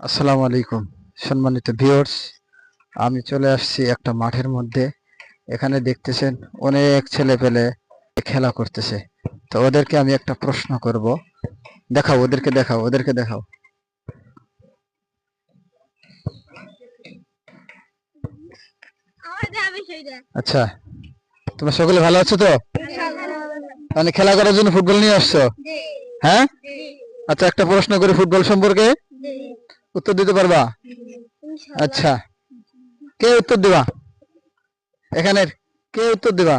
আসসালামু আলাইকুম সম্মানিত ভিউয়ার্স। আমি চলে আসছি একটা মাঠের মধ্যে। এখানে দেখতেছেন অনেক ছেলে পেলে খেলা করতেছে। তো ওদেরকে আমি একটা প্রশ্ন করব। দেখাও ওদেরকে দেখাও ওদেরকে দেখাও। আচ্ছা তোমরা সকলে ভালো আছো তো? মানে খেলা করার জন্য ফুটবল নিয়ে আসছো? হ্যাঁ? আচ্ছা একটা প্রশ্ন করে ফুটবল সম্পর্কে। উত্তর দিতে পারবা? আচ্ছা। কে উত্তর দিবা? এখানের কে উত্তর দিবা?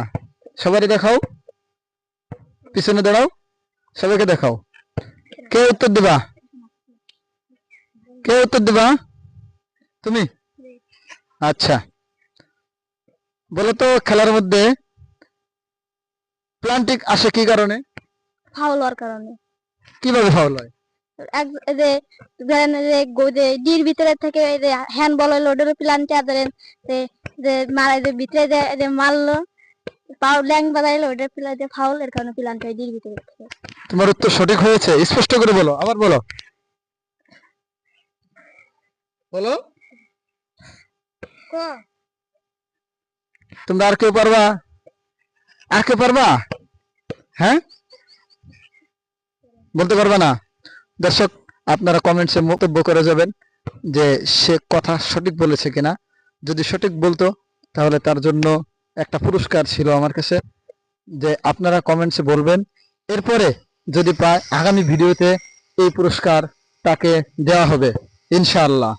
সবারই দেখাও। পিছনে দাঁড়াও। সবাইকে দেখাও। কে উত্তর দিবা? কে উত্তর দিবা? তুমি? আচ্ছা। বলো তো খেলার মধ্যে প্লান্টিক আসে কি কারণে? ফাউল হওয়ার কারণে। কীভাবে ফাউল হয়? যে ধরেন যে যে ডির ভিতরে থেকে যে হ্যান্ড বল হলো ওটার ধরেন যে যে মারা যে ভিতরে যে যে মারলো পাও ল্যাং বাজাইলো ওটার প্লান্টে ফাউল এর কারণে প্লান্ট ডির ভিতরে তোমার উত্তর সঠিক হয়েছে স্পষ্ট করে বলো আবার বলো। বলো। তোমরা আর কেউ পারবা? আর কেউ পারবা? হ্যাঁ? বলতে পারবা না? দর্শক, আপনারা কমেন্টসে মন্তব্য করে যাবেন যে সে কথা সঠিক বলেছে কিনা। যদি সঠিক বলতো, তাহলে তার জন্য একটা পুরস্কার ছিল আমার কাছে, যে আপনারা কমেন্টসে বলবেন। এরপরে যদি পায়, আগামী ভিডিওতে এই পুরস্কার তাকে দেওয়া হবে, ইনশাআল্লাহ।